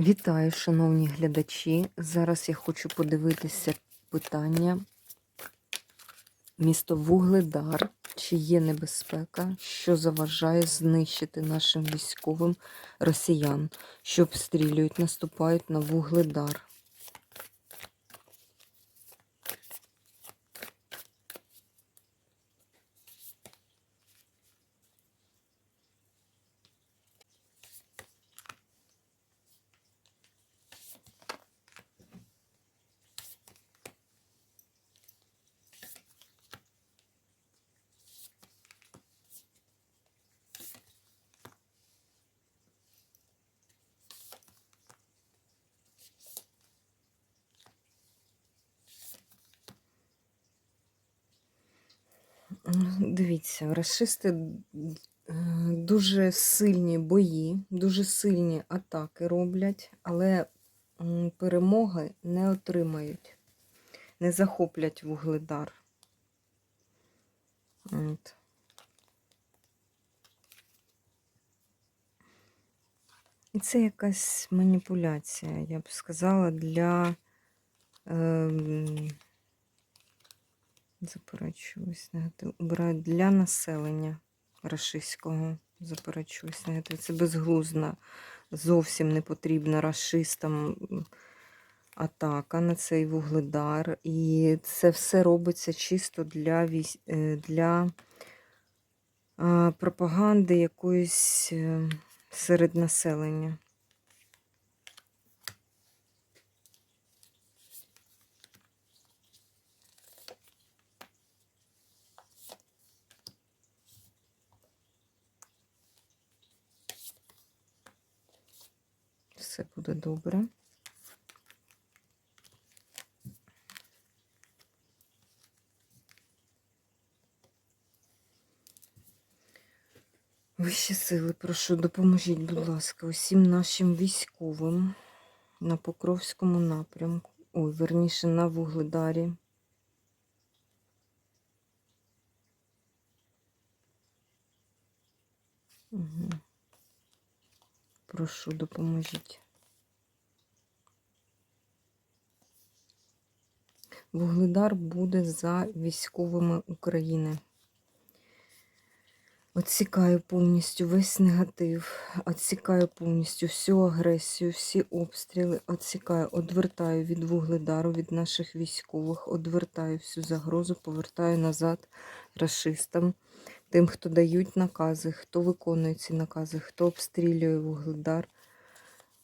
Вітаю, шановні глядачі. Зараз я хочу подивитися питання. Місто Вугледар. Чи є небезпека, що заважає знищити нашим військовим росіян, що обстрілюють, наступають на Вугледар? Дивіться, расисти е, дуже сильні бої, дуже сильні атаки роблять, але перемоги не отримають, не захоплять вугледар. От. І це якась маніпуляція, я б сказала, для. Ем, Заперечуюсь, негатив. Обирають для населення рашистського. Заперечуюсь, негатив. Це безглузна, зовсім не потрібна рашистам атака на цей вугледар. І це все робиться чисто для, е, для пропаганди якоїсь е, серед населення. Все буде добре. Вищі сили, прошу, допоможіть, будь ласка, усім нашим військовим на Покровському напрямку. Ой, верніше на Вугледарі. Угу. Прошу, допоможіть. Вугледар буде за військовими України. Отсікаю повністю весь негатив, отсікаю повністю всю агресію, всі обстріли, отсікаю, одвертаю від вугледару, від наших військових, одвертаю всю загрозу, повертаю назад расистам, тим, хто дають накази, хто виконує ці накази, хто обстрілює вугледар.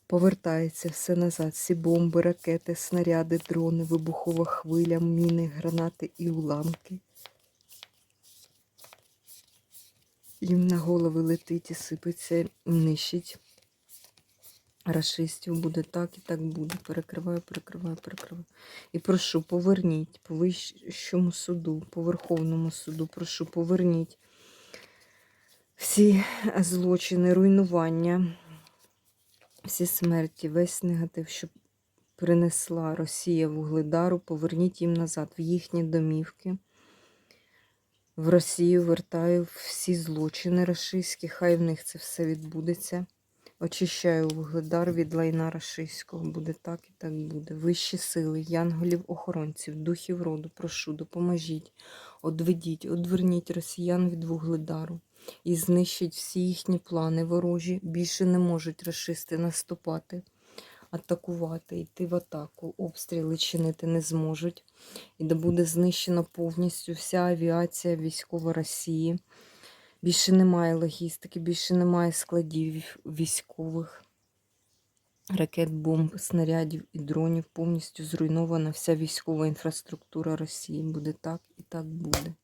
Повертається все назад. Всі бомби, ракети, снаряди, дрони, вибухова хвиля, міни, гранати і уламки. Їм на голови летить і сипеться, нищить. Рашистів буде так і так буде. Перекриваю, перекриваю, перекриваю. І прошу, поверніть по вищому суду, по Верховному суду, прошу, поверніть всі злочини, руйнування, всі смерті, весь негатив, що принесла Росія вугледару, поверніть їм назад в їхні домівки. В Росію вертаю всі злочини рашистські, хай в них це все відбудеться. Очищаю вугледар від лайна рашистського. Буде так і так буде. Вищі сили, янголів, охоронців, духів роду, прошу, допоможіть, одведіть, одверніть росіян від вугледару і знищить всі їхні плани ворожі. Більше не можуть рашисти наступати, атакувати, йти в атаку. Обстріли чинити не зможуть. І де буде знищена повністю вся авіація військова Росії. Більше немає логістики, більше немає складів військових. Ракет, бомб, снарядів і дронів повністю зруйнована вся військова інфраструктура Росії. Буде так і так буде.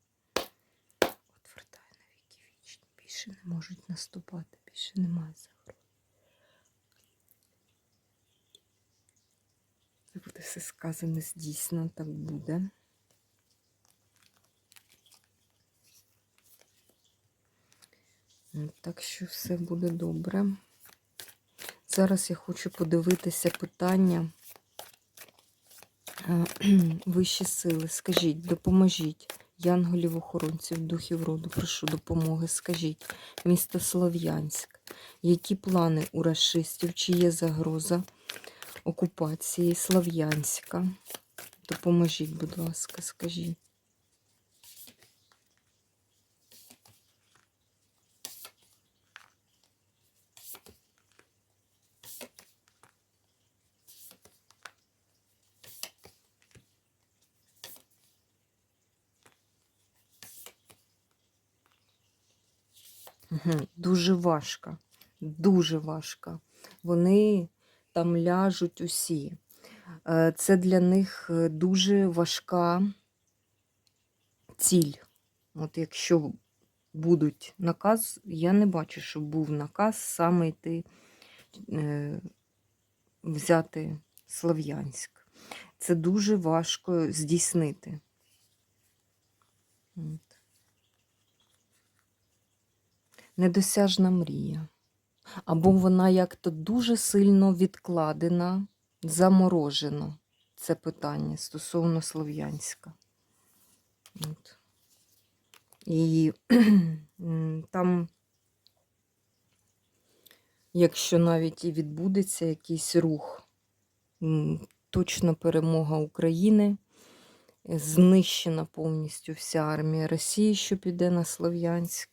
Отвертаю на віки вічні. Більше не можуть наступати, більше немає загроз. Це буде все сказане здійснено, так буде. Так що все буде добре. Зараз я хочу подивитися питання е, вищі сили. Скажіть, допоможіть янголів охоронців, духів роду, прошу допомоги. Скажіть, місто Слов'янськ, які плани у расистів, чи є загроза окупації Слов'янська. Допоможіть, будь ласка, скажіть. Мгм. Дуже важко. Дуже важко. Вони там ляжуть усі. Е, Це для них е, дуже важка ціль. От якщо будуть наказ, я не бачу, щоб був наказ саме йти е, взяти Слов'янськ. Це дуже важко здійснити. От. Недосяжна мрія. Або вона як-то дуже сильно відкладена, заморожена. Це питання стосовно Слов'янська. От. І там, якщо навіть і відбудеться якийсь рух, точно перемога України, знищена повністю вся армія Росії, що піде на Слов'янськ.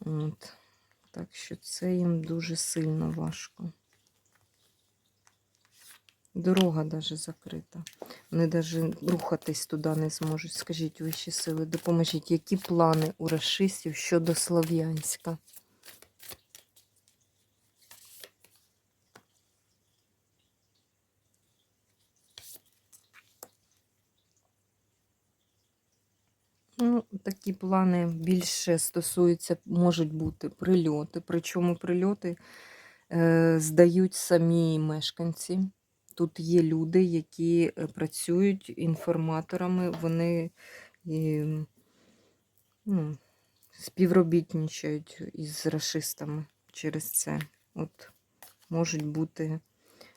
От. Так що це їм дуже сильно важко. Дорога навіть закрита. Вони навіть рухатись туди не зможуть. Скажіть вищі сили, допоможіть, які плани у расистів щодо Слов'янська? Ну, такі плани більше стосуються, можуть бути прильоти. Причому прильоти е, здають самі мешканці. Тут є люди, які е, працюють інформаторами, вони е, ну, співробітничають із расистами через це. От можуть бути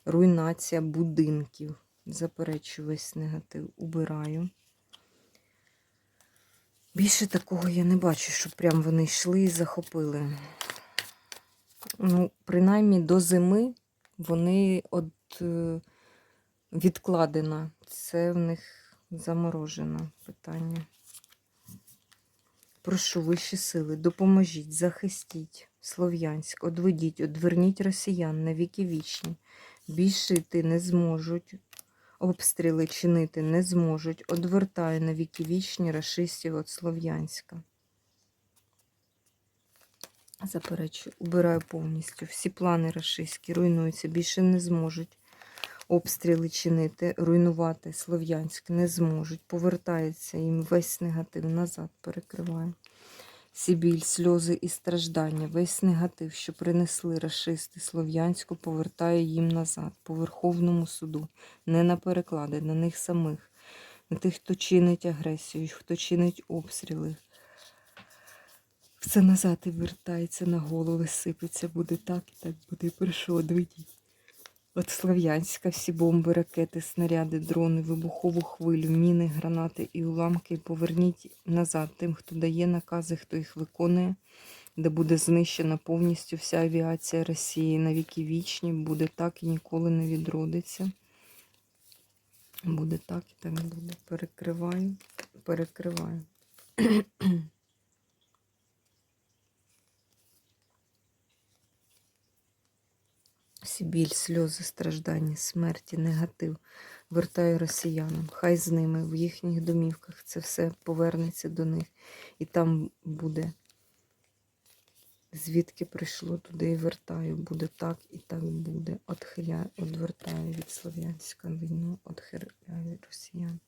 руйнація будинків. Заперечую весь негатив, убираю. Більше такого я не бачу, щоб прям вони йшли і захопили. Ну, принаймні до зими вони от е, відкладена. Це в них заморожено питання. Прошу вищі сили, допоможіть, захистіть Слов'янськ, одведіть, одверніть росіян на віки вічні. Більше йти не зможуть, обстріли чинити не зможуть. Одвертаю на віки вічні рашистів від Слов'янська. Заперечую, убираю повністю. Всі плани рашистські руйнуються, більше не зможуть. Обстріли чинити, руйнувати Слов'янськ не зможуть. Повертається їм весь негатив назад перекриваю. Всі біль, сльози і страждання, весь негатив, що принесли рашисти Слов'янську, повертаю їм назад, по Верховному суду, не на переклади, на них самих, на тих, хто чинить агресію, хто чинить обстріли. Все назад і вертається на голови, сипеться, буде так і так буде. Прошу, одведіть. От Слов'янська всі бомби, ракети, снаряди, дрони, вибухову хвилю, міни, гранати і уламки поверніть назад тим, хто дає накази, хто їх виконує, де буде знищена повністю вся авіація Росії на віки вічні, буде так і ніколи не відродиться. Буде так і так буде. Перекриваю, перекриваю. Всі біль, сльози, страждання, смерті, негатив вертаю росіянам. Хай з ними в їхніх домівках це все повернеться до них. І там буде, звідки прийшло, туди і вертаю. Буде так і так буде. Отхиляю, одвертаю від Слов'янська війну, отхиляю росіян.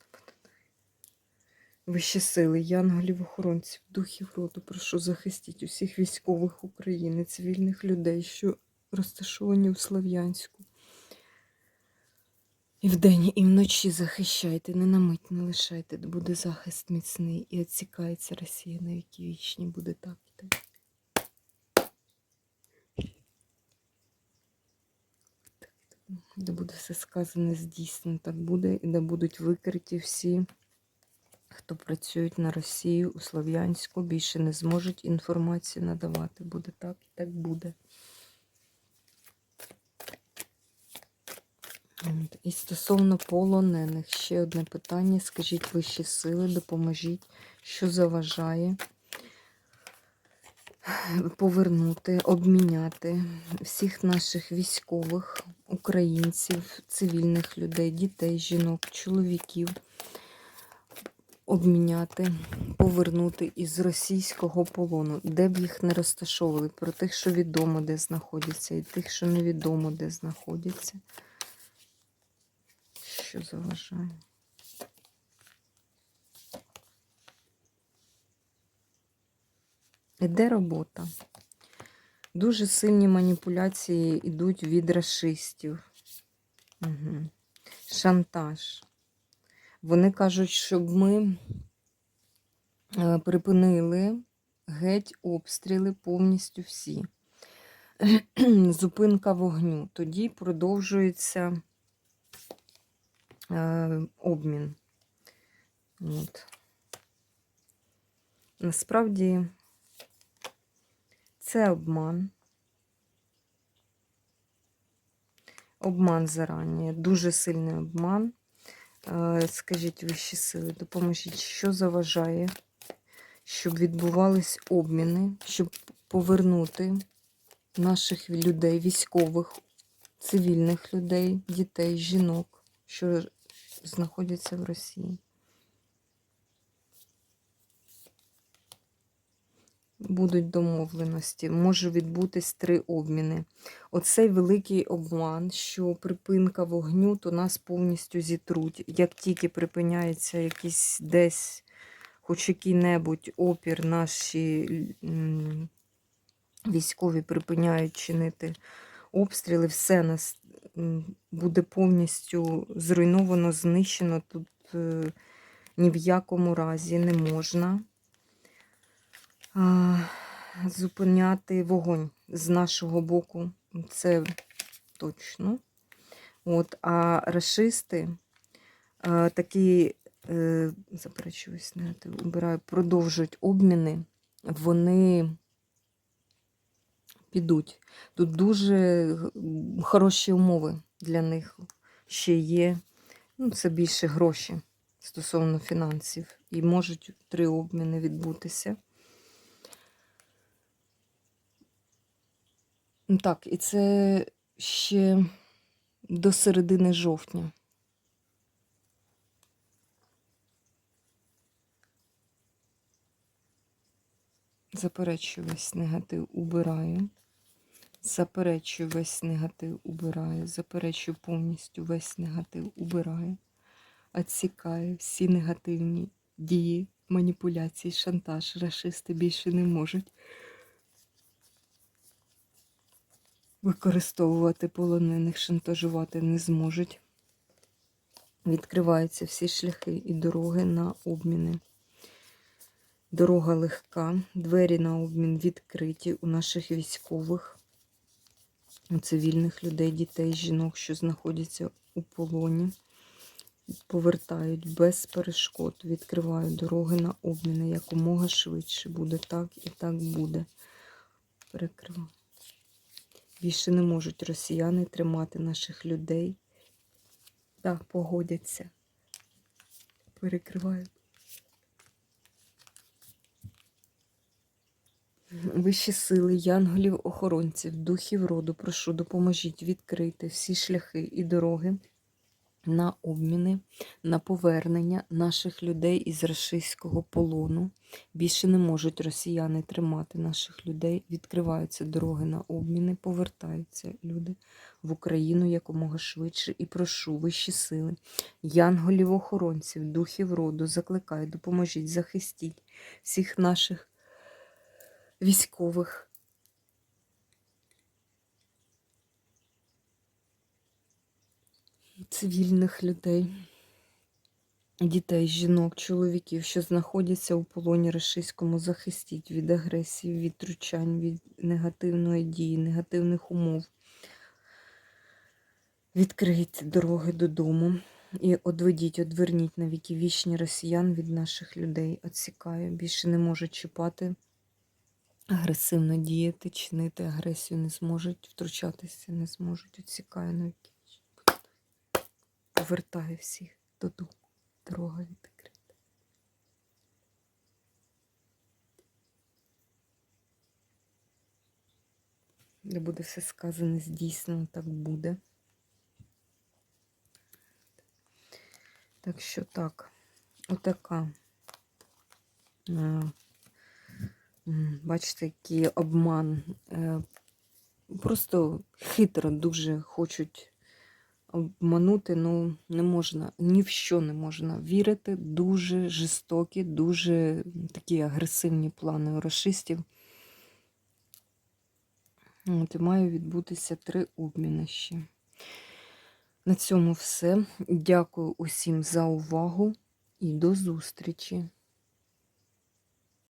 Вищі сили, янголів, охоронців, духів роду, прошу захистіть усіх військових України, цивільних людей, що розташовані у Слов'янську. І вдень, і вночі захищайте, не на мить не лишайте, де буде захист міцний і відсікається Росія на віки вічні, буде так так. Де буде все сказане здійснено, так буде, і де будуть викриті всі, хто працюють на Росію у Слов'янську, більше не зможуть інформацію надавати. Буде так і так буде. І стосовно полонених, ще одне питання. Скажіть вищі сили, допоможіть, що заважає повернути, обміняти всіх наших військових, українців, цивільних людей, дітей, жінок, чоловіків, обміняти, повернути із російського полону, де б їх не розташовували, про тих, що відомо, де знаходяться, і тих, що невідомо, де знаходяться. Що заважає? Іде робота. Дуже сильні маніпуляції йдуть від расистів. Угу. Шантаж. Вони кажуть, щоб ми е, припинили геть обстріли повністю всі. Зупинка вогню. Тоді продовжується обмін. От. Насправді це обман. Обман зарані, дуже сильний обман. Е, Скажіть вищі сили, допоможіть, що заважає, щоб відбувались обміни, щоб повернути наших людей, військових, цивільних людей, дітей, жінок, що знаходяться в Росії. Будуть домовленості, може відбутись три обміни. Оцей великий обман, що припинка вогню, то нас повністю зітруть. Як тільки припиняється якийсь десь, хоч який-небудь опір, наші військові припиняють чинити обстріли, все нас буде повністю зруйновано, знищено. Тут е, ні в якому разі не можна зупиняти вогонь з нашого боку. Це точно. От, а расисти такі, е, заперечуюсь, не те, убираю, продовжують обміни, вони підуть. Тут дуже хороші умови для них ще є. Ну, це більше гроші стосовно фінансів. І можуть три обміни відбутися. Ну, Так, і це ще до середини жовтня. Заперечую весь негатив, убираю. Заперечую весь негатив, убираю. Заперечую повністю весь негатив, убираю. Отсікаю всі негативні дії, маніпуляції, шантаж. Рашисти більше не можуть використовувати полонених, шантажувати не зможуть. Відкриваються всі шляхи і дороги на обміни. Дорога легка, двері на обмін відкриті у наших військових, цивільних людей, дітей, жінок, що знаходяться у полоні. Повертають без перешкод, відкривають дороги на обміни якомога швидше. Буде так і так буде. Перекриваю. Більше не можуть росіяни тримати наших людей. Так, погодяться. Перекривають. Вищі сили, янголів, охоронців, духів роду, прошу, допоможіть відкрити всі шляхи і дороги на обміни, на повернення наших людей із рашистського полону. Більше не можуть росіяни тримати наших людей. Відкриваються дороги на обміни, повертаються люди в Україну якомога швидше. І прошу вищі сили, янголів, охоронців, духів роду, закликаю, допоможіть, захистіть всіх наших військових. Цивільних людей, дітей, жінок, чоловіків, що знаходяться у полоні рашистському, захистіть від агресії, від тручань, від негативної дії, негативних умов. Відкрийте дороги додому і одведіть, одверніть на віки вічні росіян від наших людей. Отсікаю. Більше не можуть чіпати, агресивно діяти, чинити агресію не зможуть, втручатися не зможуть. Отсікаю на повертаю всіх додому. Дорога відкрита. Де буде все сказане, здійснено, так буде. Так що так, отака. Бачите, який обман. Е, Просто хитро дуже хочуть обманути, ну не можна, ні в що не можна вірити. Дуже жорстокі, дуже такі агресивні плани у расистів. От, і має відбутися три обміни. На цьому все. Дякую усім за увагу і до зустрічі!